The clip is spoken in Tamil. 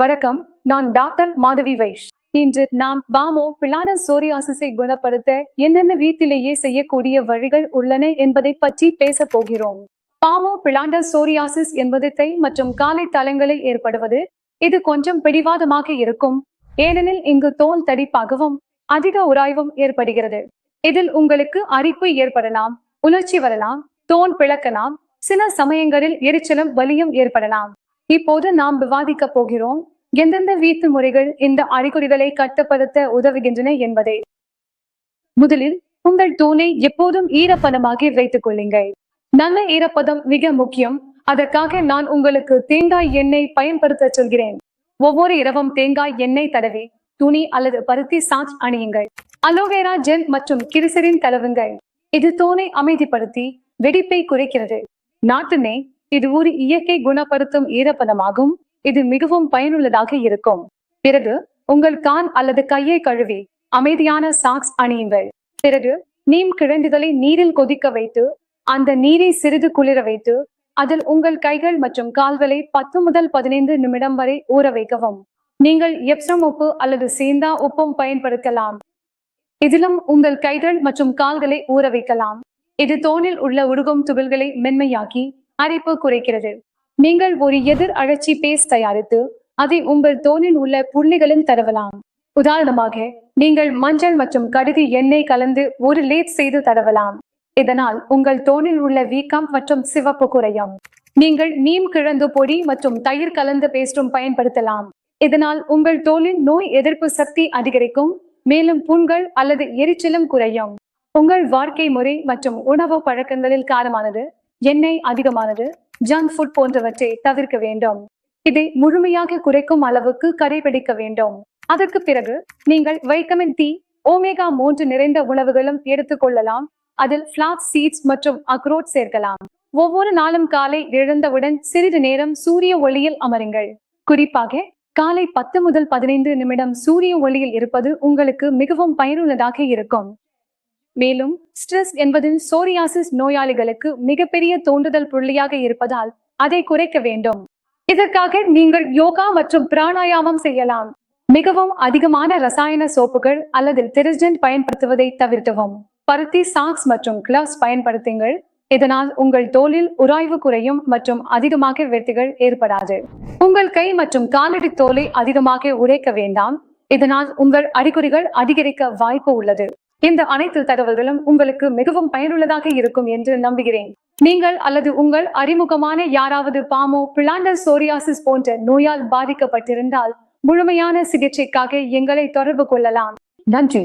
வணக்கம் நான் டாக்டர் மாதவி வைஷ். இன்று நாம் பாமோ பிளான சோரியாசிஸை குணப்படுத்த என்னென்ன வீட்டிலேயே செய்யக்கூடிய வழிகள் உள்ளன என்பதை பற்றி பேச போகிறோம். பாமோ பிளாண்டர் சோரியாசிஸ் என்பது தை மற்றும் காலை தளங்களில் ஏற்படுவது இது கொஞ்சம் பிடிவாதமாக இருக்கும். ஏனெனில் இங்கு தோல் தடிப்பாகவும் அதிக உராய்வும் ஏற்படுகிறது. இதில் உங்களுக்கு அரிப்பு ஏற்படலாம் உணர்ச்சி வரலாம் தோல் பிளக்கலாம் சில சமயங்களில் எரிச்சலும் வலியும் ஏற்படலாம். இப்போது நாம் விவாதிக்க போகிறோம் எந்தெந்த வீட்டு முறைகள் இந்த அறிகுறிகளை கட்டுப்படுத்த உதவுகின்றன என்பதை. முதலில் உங்கள் தோலை எப்போதும் ஈரப்பதமாகி வைத்துக் கொள்ளுங்கள். நல்ல ஈரப்பதம் மிக முக்கியம். அதற்காக நான் உங்களுக்கு தேங்காய் எண்ணெய் பயன்படுத்த சொல்கிறேன். ஒவ்வொரு இரவும் தேங்காய் எண்ணெய் தடவி துணி அல்லது பருத்தி சாச் அணியுங்கள். அலோவேரா ஜெல் மற்றும் கிரிசரின் தடவுங்கள் இது தோலை அமைதிப்படுத்தி வெடிப்பை குறைக்கிறது. நாட்டு நெய் இது ஒரு இயற்கை குணப்படுத்தும் ஈரப்பதமாகும். இது மிகவும் பயனுள்ளதாக இருக்கும். பிறகு உங்கள் கான் அல்லது கையை கழுவி அமைதியான சாக்ஸ் அணியுங்கள். பிறகு நீம் கிழங்குகளை நீரில் கொதிக்க வைத்து அந்த நீரை சிறிது குளிர வைத்து அதில் உங்கள் கைகள் மற்றும் கால்களை பத்து முதல் பதினைந்து நிமிடம் வரை ஊற வைக்கவும். நீங்கள் எப்சம் உப்பு அல்லது சேந்தா உப்பும் பயன்படுத்தலாம். இதிலும் உங்கள் கைகள் மற்றும் கால்களை ஊற வைக்கலாம். இது தோலில் உள்ள உருகும் துகள்களை மென்மையாக்கி அரிப்பு குறைக்கிறது. நீங்கள் ஒரு எதிர் அழற்சி பேஸ்ட் தயாரித்து அதை உங்கள் தோலில் உள்ள புள்ளிகளில் தடவலாம். உதாரணமாக நீங்கள் மஞ்சள் மற்றும் கடுகு எண்ணெய் கலந்து ஒரு லேத் செய்து தடவலாம். இதனால் உங்கள் தோலில் உள்ள வீக்கம் மற்றும் சிவப்பு குறையும். நீங்கள் நீம் கிழந்து பொடி மற்றும் தயிர் கலந்த பேஸ்டும் பயன்படுத்தலாம். இதனால் உங்கள் தோலின் நோய் எதிர்ப்பு சக்தி அதிகரிக்கும் மேலும் புண்கள் அல்லது எரிச்சலும் குறையும். உங்கள் வாழ்க்கை முறை மற்றும் உணவு பழக்கங்களில் காரணமானது எண்ணெய் அதிகமானது ஜங்க் ஃபுட் போன்றவற்றை தவிர்க்க வேண்டும். இதை முழுமையாக குறைக்கும் அளவுக்கு கடைபிடிக்க வேண்டும். அதற்கு பிறகு நீங்கள் வைட்டமின் டி ஓமேகா மூன்று நிறைந்த உணவுகளும் எடுத்துக்கொள்ளலாம் அதில் பிளாக்ஸ் சீட்ஸ் மற்றும் அக்ரோட் சேர்க்கலாம். ஒவ்வொரு நாளும் காலை எழுந்தவுடன் சிறிது நேரம் சூரிய ஒளியில் அமருங்கள். குறிப்பாக காலை பத்து முதல் பதினைந்து நிமிடம் சூரிய ஒளியில் இருப்பது உங்களுக்கு மிகவும் பயனுள்ளதாக இருக்கும். மேலும் ஸ்ட்ரெஸ் என்பது சோரியாசிஸ் நோயாளிகளுக்கு மிகப்பெரிய தோன்றுதல் புள்ளியாக இருப்பதால் அதை குறைக்க வேண்டும். இதற்காக நீங்கள் யோகா மற்றும் பிராணாயாமம் செய்யலாம். மிகவும் அதிகமான ரசாயன சோப்புகள் அல்லது டிடர்ஜென்ட் பயன்படுத்துவதை தவிர்க்கவும். பருத்தி சாக்ஸ் மற்றும் கிளவ்ஸ் பயன்படுத்துங்கள். இதனால் உங்கள் தோலில் உராய்வு குறையும் மற்றும் அதிகமாக வெட்டிகள் ஏற்படாது. உங்கள் கை மற்றும் காலடி தோலை அதிகமாக உடைக்க வேண்டாம். இதனால் உங்கள் அறிகுறிகள் அதிகரிக்க வாய்ப்பு உள்ளது. இந்த அனைத்து தகவல்களும் உங்களுக்கு மிகவும் பயனுள்ளதாக இருக்கும் என்று நம்புகிறேன். நீங்கள் அல்லது உங்கள் அறிமுகமான யாராவது பாமோ பிளாண்டர் சோரியாசிஸ் போன்ற நோயால் பாதிக்கப்பட்டிருந்தால் முழுமையான சிகிச்சைக்காக எங்களை தொடர்பு கொள்ளலாம். நன்றி.